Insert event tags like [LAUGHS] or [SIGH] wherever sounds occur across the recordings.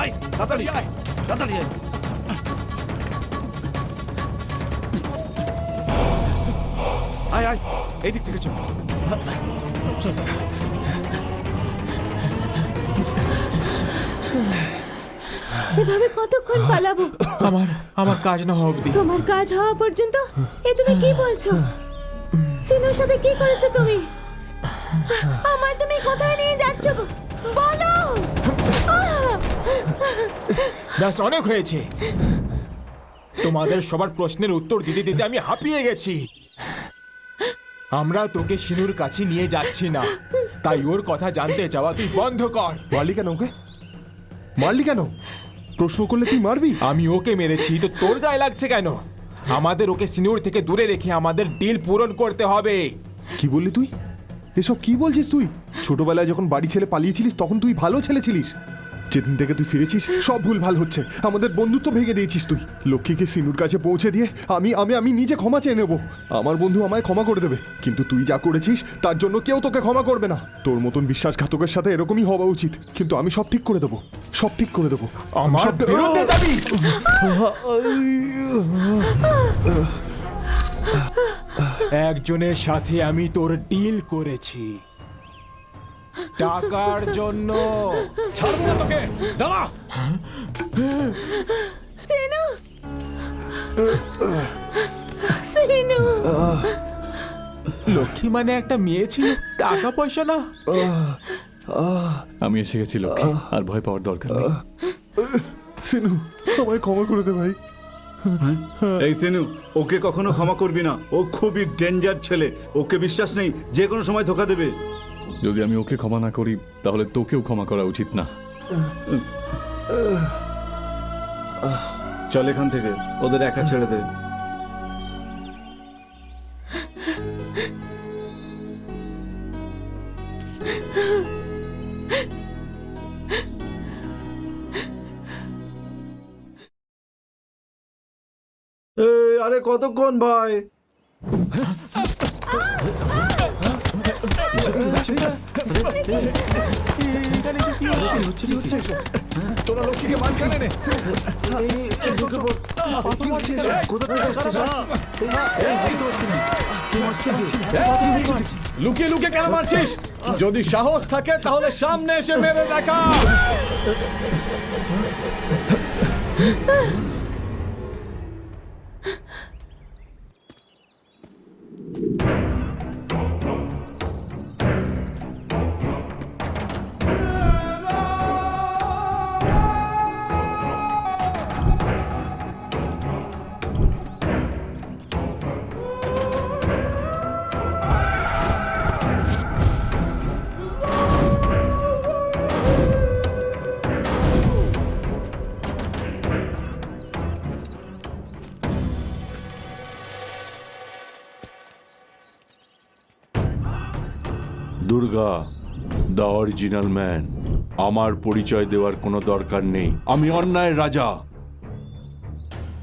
আয় তাড়াতাড়ি আয়। তাড়াতাড়ি আয়। আয় আয় এই দিক থেকে চল। চল। এভাবে কতক্ষণ পালাবো? আমার আমার কাজ না হওয়া অবধি। তোমার কাজ হওয়া পর্যন্ত? এ তুমি কি বলছো? সিনুর সাথে কি করেছ তুমি? আমার তুমি কোথায় নিয়ে যাচ্ছ? বলো! ব্যাস অনেক হয়েছে। তোমাদের সবার প্রশ্নের উত্তর দিতে দিতে আমি হাঁপিয়ে গেছি। আমরা তোকে সিনুর কাছে নিয়ে যাচ্ছি না। তাই ওর কথা জানতে যাওয়া তুই বন্ধ কর। মারলি কেন ওকে? মারলি কেন? প্রশ্ন করলে তুই মারবি? আমি ওকে মেরেছি তো তোর গায়ে লাগছে কেন? আমাদের ওকে সিনুর থেকে দূরে রেখে আমাদের ডিল পূরণ করতে হবে। কি বললি তুই? এসব কি বলছিস তুই? ছোটবেলায় যখন বাড়ি ছেলে পালিয়েছিলিস তখন তুই ভালো ছেলে ছিলিস। যেদিন থেকে তুই ফিরেছিস সব ভুল ভালো হচ্ছে। আমাদের বন্ধুত্ব ভেঙে দিয়েছিস তুই। লক্ষ্মীকে সিনুর কাছে পৌঁছে দিয়ে আমি আমি আমি নিজে ক্ষমা চেয়ে নেব। আমার বন্ধু আমায় ক্ষমা করে দেবে। কিন্তু তুই যা করেছিস তার জন্য কেউ তোকে ক্ষমা করবে না। তোর মতন বিশ্বাসঘাতকের সাথে এরকমই হওয়া উচিত। কিন্তু আমি সব ঠিক করে দেবো। সব ঠিক করে দেবো। আমার বিরুদ্ধে যাবি একজনের সাথে আমি তোর ডিল করেছি। টাকার জন্য। ছাড়বো না তোকে দাঁড়া। সিনু। সিনু। লক্ষ্মী মানে একটা মেয়ে ছিল টাকা পয়সা না? আমি এসে গেছি লক্ষ্মী আর ভয় পাওয়ার দরকার নেই। সিনু আমায় ক্ষমা করে দে ভাই। এই সিনু ওকে কখনো ক্ষমা করবি না। ও খুবই ডেঞ্জার ছেলে। ওকে বিশ্বাস নেই যে কোনো সময় ধোকা দেবে। যদি আমি ওকে ক্ষমা না করি, তাহলে তোকেও ক্ষমা করা উচিত না। চল এখান থেকে, ওদের একা ছেড়ে দে। আরে কতক্ষণ ভাই? তোরা লুকিয়ে লুকিয়ে কেন মারছিস? যদি সাহস থাকে তাহলে সামনে এসে মেরে দেখা। দুর্গা দ্য অরিজিনাল ম্যান আমার পরিচয় দেওয়ার কোনো দরকার নেই। আমি অন্যায়ের রাজা।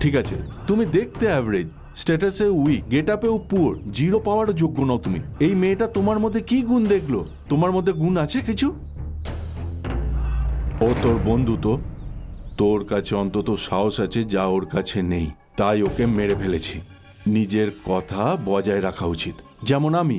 ঠিক আছে, তুমি দেখতে অ্যাভারেজ স্ট্যাটাসে উইক গেট আপেও পুয়ার জিরো পাওয়ারও যোগ্য নও তুমি। এই মেয়েটা তোমার মধ্যে কি গুণ দেখল? তোমার মধ্যে গুণ আছে কিছু? ও তোর বন্ধু তো? তোর কাছে অন্তত সাহস আছে যা ওর কাছে নেই। তাই ওকে মেরে ফেলেছি। নিজের কথা বজায় রাখা উচিত। যেমন আমি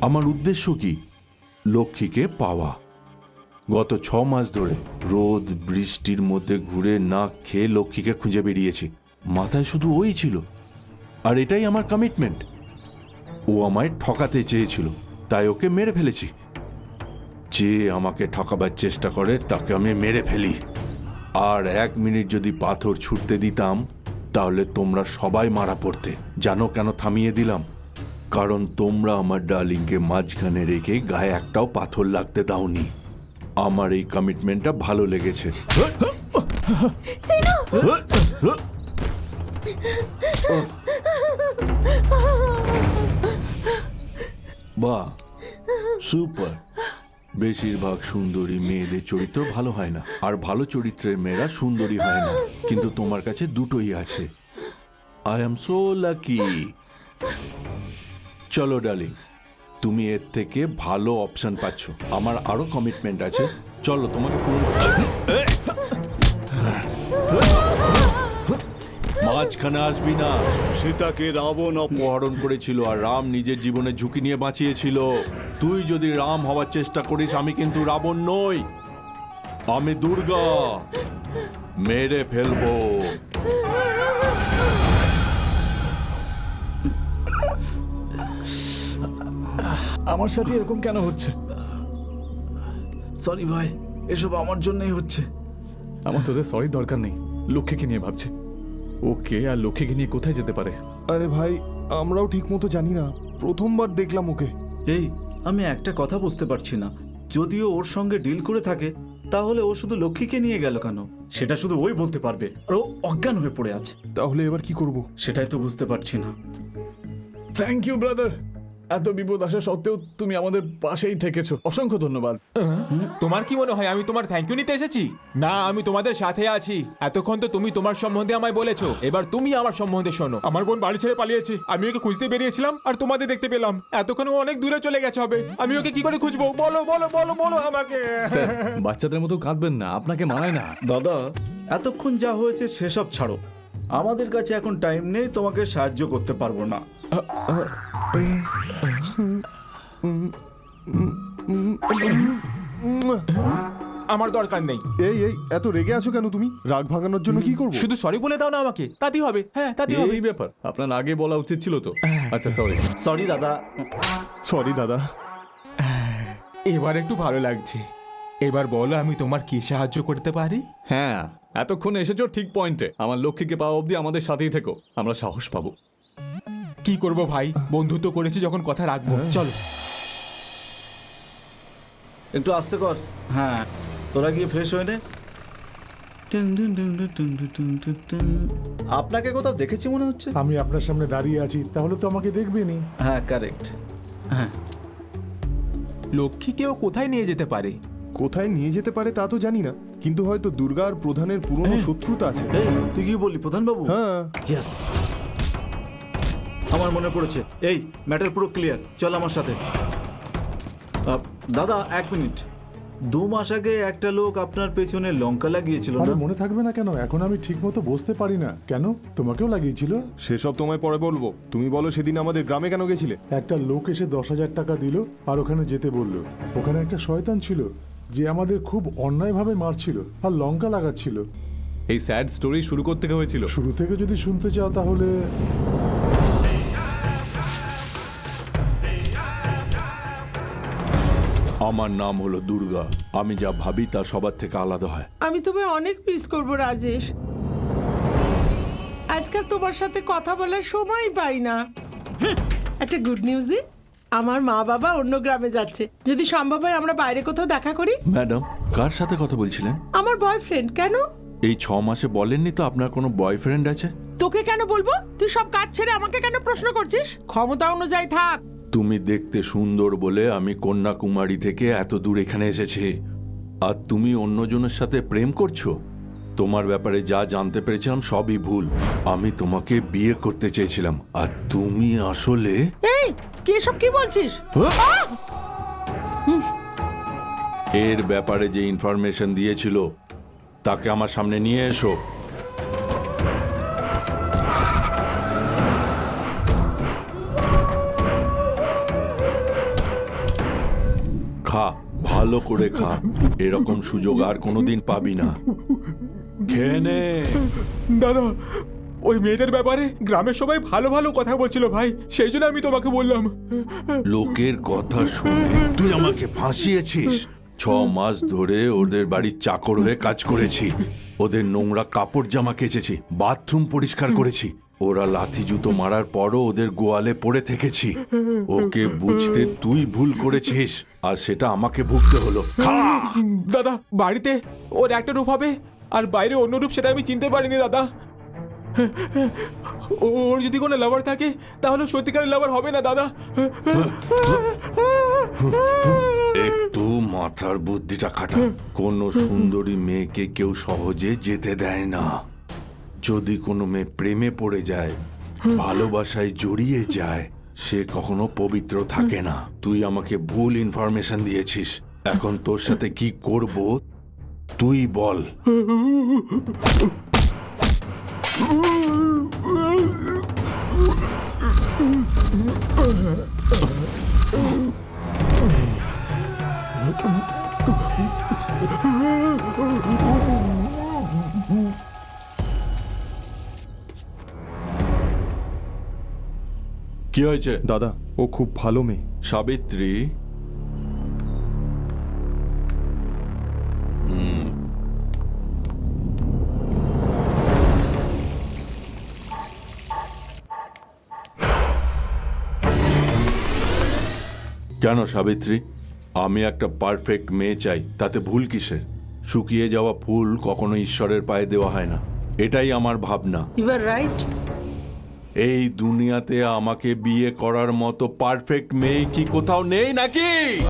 আমার উদ্দেশ্য কি? লক্ষ্মীকে পাওয়া। গত ছ মাস ধরে রোদ, বৃষ্টির মধ্যে ঘুরে না খেয়ে লক্ষ্মীকে খুঁজে বেরিয়েছি। মাথায় শুধু ওই ছিল। আর এটাই আমার কমিটমেন্ট ও আমায় ঠকাতে চেয়েছিল, তাই ওকে মেরে ফেলেছি। যে আমাকে ঠকাবার চেষ্টা করে, তাকে আমি মেরে ফেলি। আর এক মিনিট যদি পাথর ছুটতে দিতাম, তাহলে তোমরা সবাই মারা পড়তে। জানো কেন থামিয়ে দিলাম? কারণ তোমরা আমার ডার্লিংকে মাঝখানে রেখে গায়ে একটাও পাথর লাগতে দাওনি। আমার এই কমিটমেন্টটা ভালো লেগেছে। বাহ সুপার বেশিরভাগ সুন্দরী মেয়েদের চরিত্র ভালো হয় না আর ভালো চরিত্রের মেয়েরা সুন্দরী হয় না। কিন্তু তোমার কাছে দুটোই আছে। আই এম সো লাকি চলো ডার্লিং তুমি এর থেকে ভালো অপশন পাচ্ছ। আমার আরও কমিটমেন্ট আছে। চলো তোমাকে মাঝখানে আসবি না। সীতাকে রাবণ অপহরণ করেছিল আর রাম নিজের জীবনে ঝুঁকি নিয়ে বাঁচিয়েছিল। তুই যদি রাম হওয়ার চেষ্টা করিস আমি কিন্তু রাবণ নই। আমি দুর্গা। মেরে ফেলব। আমার সাথে এরকম কেন হচ্ছে? সরি ভাই এসব আমার জন্যই হচ্ছে। আমার তোদের সরি দরকার নেই। লক্ষ্মীকে নিয়ে ভাবছে। ওকে আর লক্ষ্মীকে নিয়ে কোথায় যেতে পারে? আরে ভাই আমরাও ঠিক মতো জানি না। প্রথমবার দেখলাম ওকে। এই আমি একটা কথা বুঝতে পারছি না। যদিও ওর সঙ্গে ডিল করে থাকে তাহলে ও শুধু লক্ষ্মীকে নিয়ে গেল কেন? সেটা শুধু ওই বলতে পারবে। আর ও অজ্ঞান হয়ে পড়ে আছে। তাহলে এবার কি করব? সেটাই তো বুঝতে পারছি না। থ্যাংক ইউ ব্রাদার এত বিপদ আসা সত্ত্বেও তুমি আমাদের পাশেই থেকেছো। অসংখ্য ধন্যবাদ। তোমার কি মনে হয় আমি তোমার থ্যাংক ইউ নিতে এসেছি? না আমি তোমাদের সাথে আছি। এতক্ষণ তো তুমি তোমার সম্বন্ধে আমায় বলেছ। এবার তুমি আমার সম্বন্ধে শোনো। আমার বোন বাড়ি ছেড়ে পালিয়েছে। আমি ওকে খুঁজতে বেরিয়েছিলাম আর তোমাদের দেখতে পেলাম। এতক্ষণ ও অনেক দূরে চলে গেছে হবে। আমি ওকে কি করে খুঁজবো? বলো বলো বলো বলো আমাকে। বাচ্চাদের মতো কাঁদবেন না আপনাকে মানায় না। দাদা এতক্ষণ যা হয়েছে সেসব ছাড়ো। আমাদের কাছে এখন টাইম নেই তোমাকে সাহায্য করতে পারব না। আমার দরকার নেই। এই এই এত রেগে আছো কেন তুমি? রাগ ভাঙানোর জন্য কি করব? শুধু সরি বলে দাও না আমাকে। তাতেই হবে। হ্যাঁ তাতেই হবে। এই ব্যাপার আপনার আগে বলা উচিত ছিল তো। আচ্ছা সরি সরি দাদা। সরি দাদা। এবার একটু ভালো লাগছে। এবার বলো আমি তোমার কি সাহায্য করতে পারি? হ্যাঁ এতক্ষণ এসেছ ঠিক পয়েন্টে। আমার লক্ষ্মীকে পাওয়া অবধি আমাদের সাথেই থেকো। আমরা সাহস পাবো। কি করব ভাই? বন্ধুত্ব করেছি যখন কথা রাখব। হ্যাঁ। চলো। একটু আস্তে কর। হ্যাঁ। তোরা গিয়ে ফ্রেশ হয়ে নে। আপনাকে কোথাও দেখেছি মনে হচ্ছে? আমি আপনার সামনে দাঁড়িয়ে আছি তাহলে তো আমাকে দেখবেনই হ্যাঁ কারেক্ট হ্যাঁ। লক্ষ্মীকেও কোথায় নিয়ে যেতে পারে? কোথায় নিয়ে যেতে পারে তা তো জানি না কিন্তু হয়তো দুর্গার প্রধানের পুরনো শত্রুতা আছে। তুই কি বলি প্রধান বাবু হ্যাঁ। ইয়েস আমার মনে পড়েছে। এই ম্যাটার পুরো ক্লিয়ার চল আমার সাথে। দাদা এক মিনিট। দু মাস আগে একটা লোক আপনার পেছনে লঙ্কা লাগিয়েছিল না? মনে থাকবে না কেন? এখন আমি ঠিক মতো বসতে পারি না। কেন? তোমাকেও লাগিয়েছিল? সেসব তোমায় পরে বলব। তুমি বলো সেদিন আমাদের গ্রামে কেন গেছিলে? একটা লোক এসে দশ হাজার টাকা দিল আর ওখানে যেতে বলল। ওখানে একটা শয়তান ছিল যে আমাদের খুব অন্যায়ভাবে মারছিল আর লঙ্কা লাগাচ্ছিল। এই স্যাড স্টোরি শুরু করতে হয়েছিল। শুরু থেকে যদি শুনতে চাও তাহলে আমার নাম হলো দুর্গা। আমি যা ভাবি তা সবার থেকে আলাদা হয়। আমি তোমায় অনেক মিস করব রাজেশ। আজকাল তোমার সাথে কথা বলার সময় পাই না। একটা গুড নিউজই আমার মা বাবা অন্য গ্রামে যাচ্ছে। যদি সম্ভব হয় আমরা বাইরে কোথাও দেখা করি? ম্যাডাম কার সাথে কথা বলছিলেন? আমার বয়ফ্রেন্ড কেন? এই ছ মাসে বলেননি তো আপনার কোনো বয়ফ্রেন্ড আছে? তোকে কেন বলব? তুই সব কাজ ছেড়ে আমাকে কেন প্রশ্ন করছিস? ক্ষমতা অনুযায়ী থাক। তুমি দেখতে সুন্দর বলে আমি কন্যাকুমারী থেকে এত দূর এখানে এসেছি। আর তুমি অন্যজনের সাথে প্রেম করছ? তোমার ব্যাপারে যা জানতে পেরেছিলাম সবই ভুল। আমি তোমাকে বিয়ে করতে চেয়েছিলাম। আর তুমি আসলে এই কি কি বলছিস? এর ব্যাপারে যে ইনফরমেশন দিয়েছিল তাকে আমার সামনে নিয়ে এসো। খা ভালো করে খা। এরকম সুযোগ আর কোনোদিন পাবি না। খেয়ে নে। দাদা ওই মেয়েটার ব্যাপারে গ্রামের সবাই ভালো ভালো কথা বলছিল ভাই সেই জন্য আমি তোমাকে বললাম। লোকের কথা শুনে। তুই আমাকে ফাঁসিয়েছিস। ছ মাস ধরে ওদের বাড়ির চাকর হয়ে কাজ করেছি। ওদের নোংরা কাপড় জামা কেচেছি। বাথরুম পরিষ্কার করেছি। ওরা লাথি জুতো মারার পরও ওদের গোয়ালে পড়ে থেকেছি। ওকে বুঝতে তুই ভুল করেছিস আর সেটা আমাকে ভুগতে হলো। খা! দাদা বাড়িতে ওর একটা রূপ হবে আর বাইরে অন্য রূপ সেটা আমি চিনতে পারিনি দাদা। ওর যদি কোনো লাভার থাকে তাহলে সত্যিকারের লাভার হবে না দাদা। একটু মাথার বুদ্ধিটা খাটা কোনো সুন্দরী মেয়েকে কেউ সহজে যেতে দেয় না। যদি কোনো মেয়ে প্রেমে পড়ে যায়, ভালোবাসায় জড়িয়ে যায়, সে কখনো পবিত্র থাকে না। তুই আমাকে ভুল ইনফরমেশন দিয়েছিস। এখন তোর সাথে কি করব, তুই বল। [LAUGHS] কি হয়েছে? দাদা ও খুব ভালো মেয়ে। সাবিত্রী? কেন সাবিত্রী? আমি একটা পারফেক্ট মেয়ে চাই তাতে ভুল কিসের? শুকিয়ে যাওয়া ফুল কখনো ঈশ্বরের পায়ে দেওয়া হয় না। এটাই আমার ভাবনা। ইউ আর রাইট এই দুনিয়াতে আমাকে বিয়ে করার মতো পারফেক্ট মেয়ে কি কোথাও নেই নাকি?